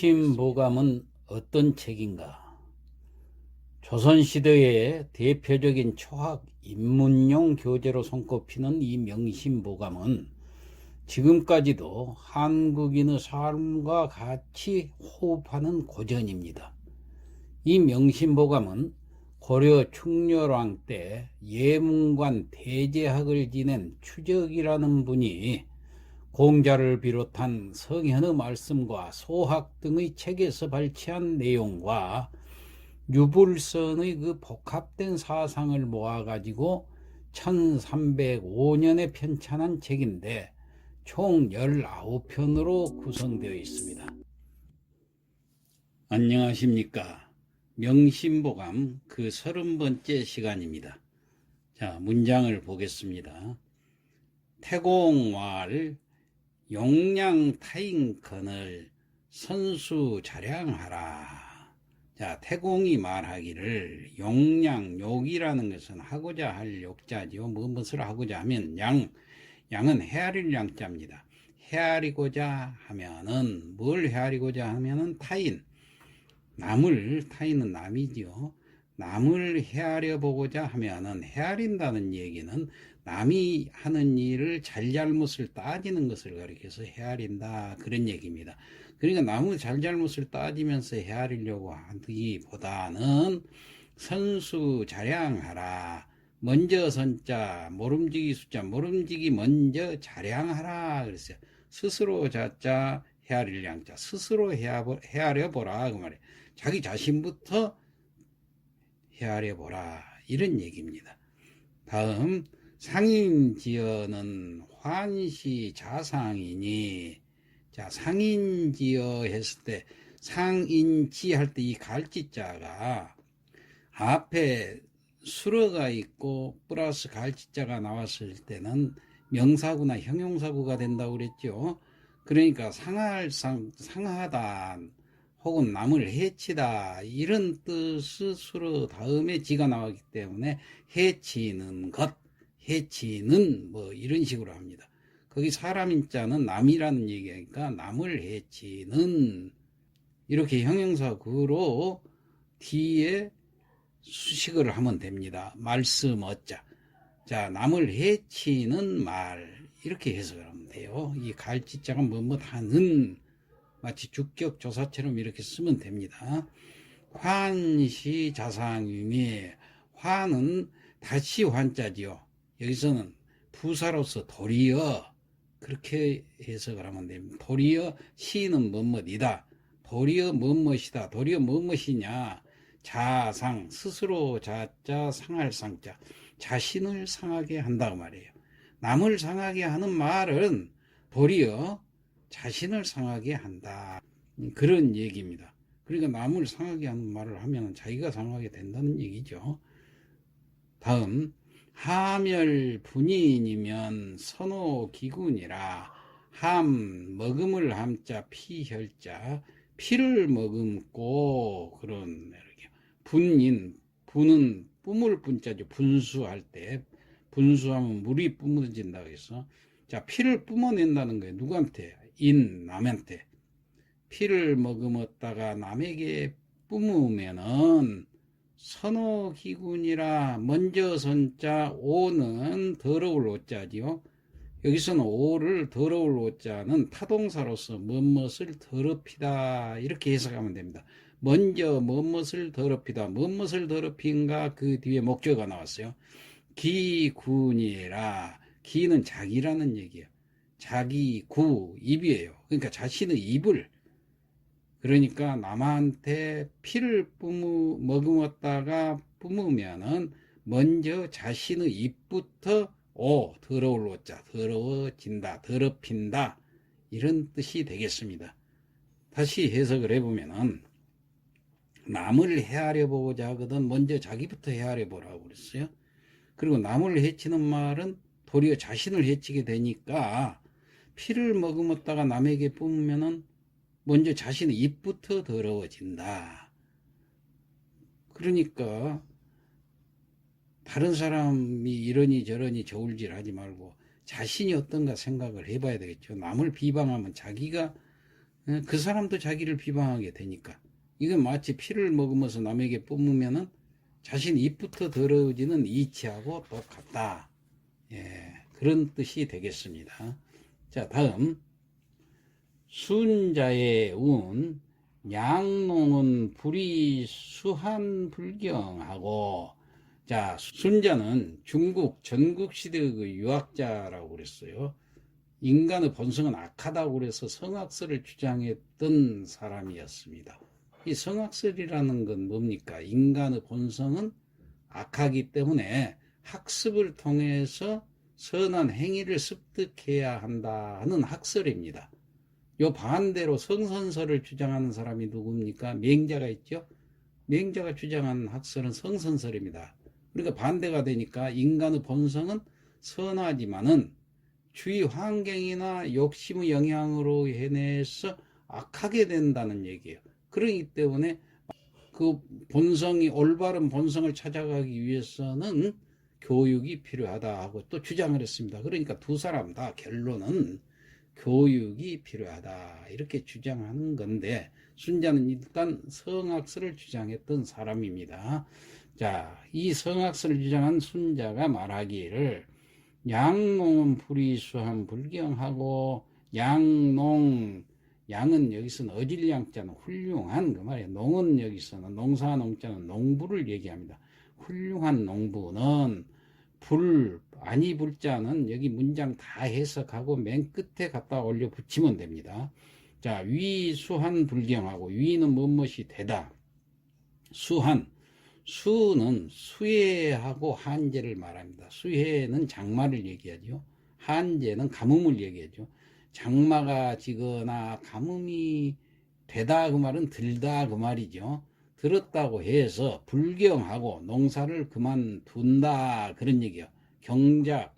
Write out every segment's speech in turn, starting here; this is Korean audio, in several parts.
명심보감은 어떤 책인가? 조선시대의 대표적인 초학 입문용 교재로 손꼽히는 이 명심보감은 지금까지도 한국인의 삶과 같이 호흡하는 고전입니다. 이 명심보감은 고려 충렬왕 때 예문관 대제학을 지낸 추적이라는 분이 공자를 비롯한 성현의 말씀과 소학 등의 책에서 발췌한 내용과 유불선의 그 복합된 사상을 모아가지고 1305년에 편찬한 책인데 총 19편으로 구성되어 있습니다. 안녕하십니까. 명심보감 그 30번째 시간입니다. 자, 문장을 보겠습니다. 태공왈 용량 타인컨을 선수 자량하라. 자, 태공이 말하기를 용량, 욕이라는 것은 하고자 할 욕자지요. 무엇을 하고자 하면 양, 양은 헤아릴 양자입니다. 헤아리고자 하면은 뭘 헤아리고자 하면은 타인, 남을 타인은 남이지요. 남을 헤아려 보고자 하면은 헤아린다는 얘기는 남이 하는 일을 잘잘못을 따지는 것을 가리켜서 헤아린다 그런 얘기입니다. 그러니까 남의 잘잘못을 따지면서 헤아리려고 하기보다는 선수 자량하라. 먼저 선자 모름지기 숫자 모름지기 먼저 자량하라 그랬어요. 스스로 자자 헤아릴 양자 스스로 헤아려 보라 그 말이에요. 자기 자신부터 헤아려 보라 이런 얘기입니다. 다음 상인지어는 환시 자상이니 자 상인지어 했을 때 상인지 할 때 이 갈지자가 앞에 수러가 있고 플러스 갈지자가 나왔을 때는 명사구나 형용사구가 된다고 그랬죠. 그러니까 상할 상 상하다 혹은 남을 해치다 이런 뜻으로 다음에 지가 나왔기 때문에 해치는 것 해치는 뭐 이런 식으로 합니다. 거기 사람 인자는 남이라는 얘기니까 남을 해치는 이렇게 형용사 구로 뒤에 수식을 하면 됩니다. 말씀 어자. 자, 남을 해치는 말 이렇게 해석을 하면 돼요. 이 갈지자가 뭐뭐 하는 마치 주격 조사처럼 이렇게 쓰면 됩니다. 환시 자상임이 환은 다시 환자지요. 여기서는 부사로서 도리어 그렇게 해석을 하면 됩니다. 도리어 시는 뭐뭐이다. 도리어 뭐뭐이다. 도리어 뭐뭐이냐. 자상 스스로 자자 상할 상자 자신을 상하게 한다고 말이에요. 남을 상하게 하는 말은 도리어 자신을 상하게 한다. 그런 얘기입니다. 그러니까 남을 상하게 하는 말을 하면 자기가 상하게 된다는 얘기죠. 다음 하멸 분인이면 선호 기군이라 함 먹음을 함자 피혈자 피를 머금고 그런 이렇게 분인 분은 뿜을 분자죠. 분수할 때 분수하면 물이 뿜어진다고 해서 자 피를 뿜어낸다는 거예요. 누구한테? 인 남한테. 피를 머금었다가 남에게 뿜으면은 선호기군이라 먼저 선자 오는 더러울 오자지요. 여기서는 오를 더러울 오자는 타동사로서 무엇을 더럽히다 이렇게 해석하면 됩니다. 먼저 무엇을 더럽히다 무엇을 더럽힌가 그 뒤에 목적어가 나왔어요. 기군이라 기는 자기라는 얘기예요. 자기 구 입이에요. 그러니까 자신의 입을 그러니까 남한테 피를 뿜으, 머금었다가 뿜으면은 먼저 자신의 입부터 오 더러울 오자 더러워진다 더럽힌다 이런 뜻이 되겠습니다. 다시 해석을 해보면은 남을 헤아려 보고자 하거든 먼저 자기부터 헤아려 보라고 그랬어요. 그리고 남을 해치는 말은 도리어 자신을 해치게 되니까 피를 머금었다가 남에게 뿜으면은 먼저 자신의 입부터 더러워진다. 그러니까 다른 사람이 이러니 저러니 저울질 하지 말고 자신이 어떤가 생각을 해봐야 되겠죠. 남을 비방하면 자기가 예, 그 사람도 자기를 비방하게 되니까 이건 마치 피를 먹으면서 남에게 뿜으면은 자신 입부터 더러워지는 이치하고 똑같다. 예, 그런 뜻이 되겠습니다. 자, 다음 순자의 운 양농은 불이 수한 불경하고 자 순자는 중국 전국 시대의 그 유학자라고 그랬어요. 인간의 본성은 악하다고 그래서 성악설을 주장했던 사람이었습니다. 이 성악설이라는 건 뭡니까? 인간의 본성은 악하기 때문에 학습을 통해서 선한 행위를 습득해야 한다는 학설입니다. 요 반대로 성선설을 주장하는 사람이 누굽니까? 맹자가 있죠? 맹자가 주장하는 학설은 성선설입니다. 그러니까 반대가 되니까 인간의 본성은 선하지만은 주위 환경이나 욕심의 영향으로 인해서 악하게 된다는 얘기예요. 그러기 때문에 그 본성이 올바른 본성을 찾아가기 위해서는 교육이 필요하다 하고 또 주장을 했습니다. 그러니까 두 사람 다 결론은 교육이 필요하다 이렇게 주장하는 건데 순자는 일단 성악설을 주장했던 사람입니다. 자, 이 성악설을 주장한 순자가 말하기를 양농은 불이수한 불경하고 양농 양은 여기서는 어질양자는 훌륭한 그 말이에요. 농은 여기서는 농사 농자는 농부를 얘기합니다. 훌륭한 농부는 불 아니 불자는 여기 문장 다 해석하고 맨 끝에 갖다 올려 붙이면 됩니다. 자, 위수한 불경하고 위는 무엇이 되다. 수한 수는 수해하고 한재를 말합니다. 수해는 장마를 얘기하죠. 한재는 가뭄을 얘기하죠. 장마가 지거나 가뭄이 되다 그 말은 들다 그 말이죠. 들었다고 해서 불경하고 농사를 그만둔다 그런 얘기요. 경작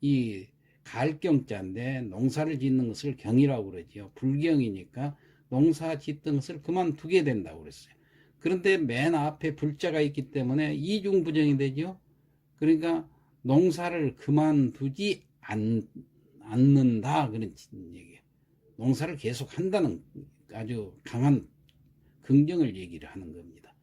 이 갈경자인데 농사를 짓는 것을 경이라고 그러지요. 불경이니까 농사 짓던 것을 그만두게 된다고 그랬어요. 그런데 맨 앞에 불자가 있기 때문에 이중부정이 되죠. 그러니까 농사를 그만두지 않, 않는다 그런 얘기예요. 농사를 계속 한다는 아주 강한 긍정을 얘기를 하는 겁니다.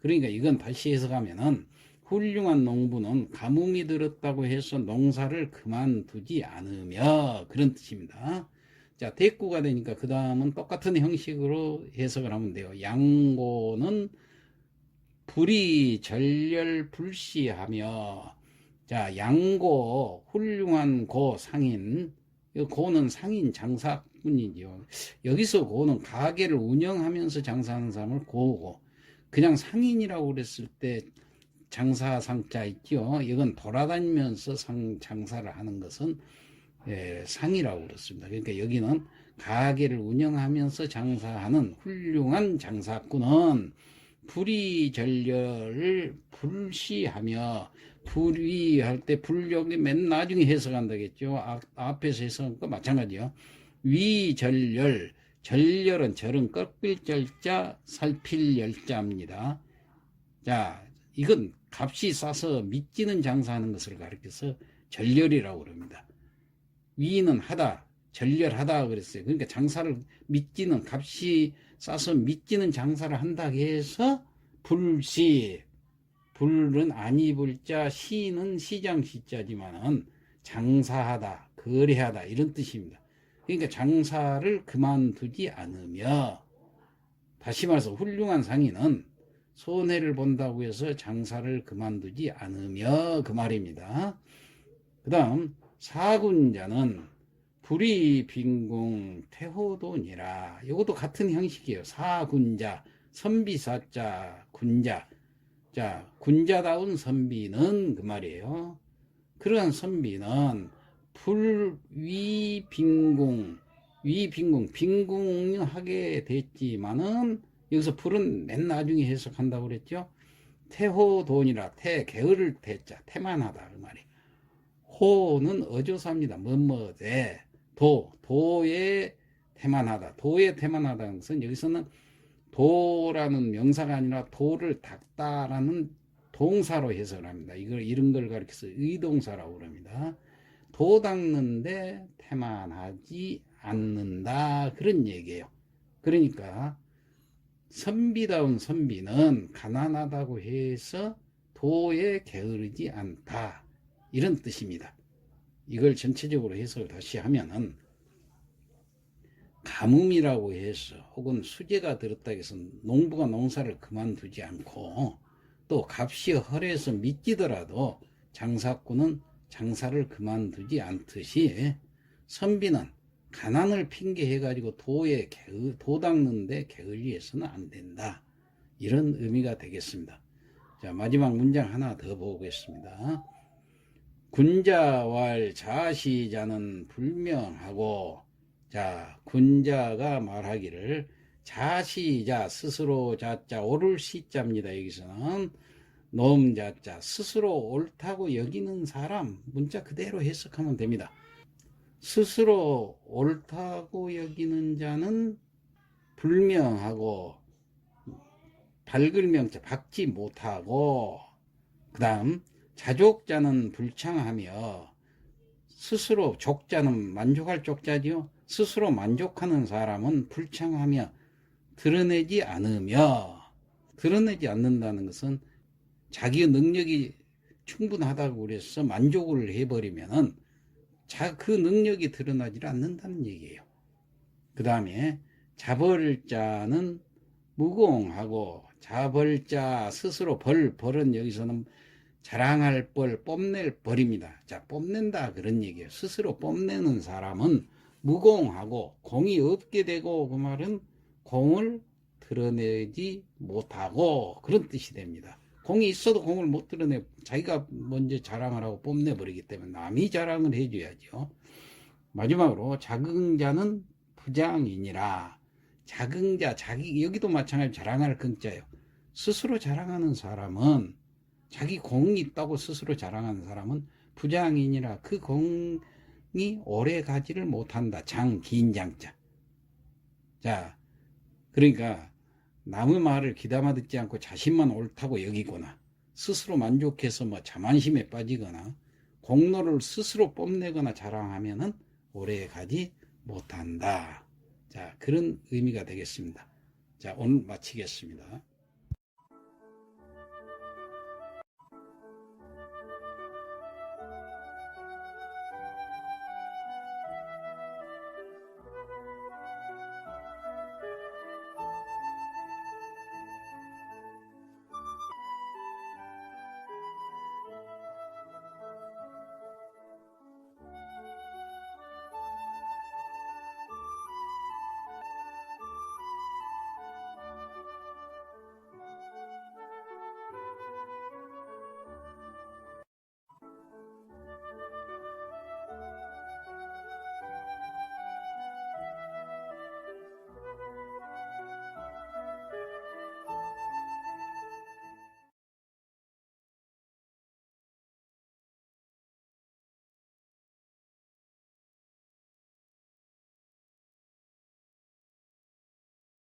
그러니까 이건 다시 해석하면은 훌륭한 농부는 가뭄이 들었다고 해서 농사를 그만두지 않으며 그런 뜻입니다. 자, 대꾸가 되니까 그 다음은 똑같은 형식으로 해석을 하면 돼요. 양고는 불이 절렬 불시하며 자, 양고 훌륭한 고 상인 이 고는 상인 장사꾼이죠. 여기서 고는 가게를 운영하면서 장사하는 사람을 고고 그냥 상인이라고 그랬을 때 장사 상자 있죠. 이건 돌아다니면서 상, 장사를 하는 것은 예, 상이라고 그렇습니다. 그러니까 여기는 가게를 운영하면서 장사하는 훌륭한 장사꾼은 불이전렬을 불시하며 불이할 때 불력이 맨 나중에 해석한다겠죠. 아, 앞에서 해석한 거 마찬가지요. 위전렬 절렬은 절은 꺾일 절자 살필 열자입니다. 자, 이건 값이 싸서 믿지는 장사하는 것을 가리켜서 절렬이라고 그럽니다. 위는 하다, 절렬하다 그랬어요. 그러니까 장사를 믿지는 값이 싸서 믿지는 장사를 한다 해서 불시 불은 아니 불자 시는 시장 시자지만은 장사하다, 거래하다 이런 뜻입니다. 그러니까 장사를 그만두지 않으며 다시 말해서 훌륭한 상인은 손해를 본다고 해서 장사를 그만두지 않으며 그 말입니다. 그 다음 사군자는 불이 빈궁 태호돈이라 이것도 같은 형식이에요. 사군자 선비사자 군자 자 군자다운 선비는 그 말이에요. 그러한 선비는 불위 빈궁 위 빈궁 빈궁하게 됐지만은 여기서 불은 맨 나중에 해석한다고 그랬죠. 태호돈이라 태 게으를 태자 태만하다 그 말이. 호는 어조사입니다. 뭐뭐되 도 도에 태만하다. 도에 태만하다는 것은 여기서는 도라는 명사가 아니라 도를 닦다라는 동사로 해석을 합니다. 이걸 이런 걸 가리켜서 의동사라고 그럽니다. 도 닦는데 태만하지 않는다 그런 얘기예요. 그러니까 선비다운 선비는 가난하다고 해서 도에 게으르지 않다. 이런 뜻입니다. 이걸 전체적으로 해석을 다시 하면은 가뭄이라고 해서 혹은 수재가 들었다 해서 농부가 농사를 그만두지 않고 또 값이 허래서 미끼더라도 장사꾼은 장사를 그만두지 않듯이 선비는 가난을 핑계해 가지고 도에 게으, 도 닦는데 게을리해서는 안 된다. 이런 의미가 되겠습니다. 자, 마지막 문장 하나 더 보겠습니다. 군자왈 자시자는 불명하고 자, 군자가 말하기를 자시자 스스로 자자 옳을 시자입니다. 여기서는 놈 자자 스스로 옳다고 여기는 사람 문자 그대로 해석하면 됩니다. 스스로 옳다고 여기는 자는 불명하고 밝을 명자 박지 못하고 그 다음 자족자는 불창하며 스스로 족자는 만족할 족자지요. 스스로 만족하는 사람은 불창하며 드러내지 않으며 드러내지 않는다는 것은 자기 능력이 충분하다고 그래서 만족을 해버리면은 자, 그 능력이 드러나지 않는다는 얘기예요. 그 다음에 자벌자는 무공하고 자벌자 스스로 벌, 벌은 여기서는 자랑할 벌, 뽐낼 벌입니다. 자, 뽐낸다 그런 얘기예요. 스스로 뽐내는 사람은 무공하고 공이 없게 되고 그 말은 공을 드러내지 못하고 그런 뜻이 됩니다. 공이 있어도 공을 못 드러내 자기가 먼저 자랑을 하고 뽐내버리기 때문에 남이 자랑을 해줘야죠. 마지막으로 자긍자는 부장이니라. 자긍자 자기 여기도 마찬가지 자랑할 긍자예요. 스스로 자랑하는 사람은 자기 공이 있다고 스스로 자랑하는 사람은 부장이니라 그 공이 오래 가지를 못한다. 장, 긴 장자. 자, 그러니까 남의 말을 귀담아 듣지 않고 자신만 옳다고 여기거나 스스로 만족해서 뭐 자만심에 빠지거나 공로를 스스로 뽐내거나 자랑하면은 오래 가지 못한다. 자, 그런 의미가 되겠습니다. 자, 오늘 마치겠습니다.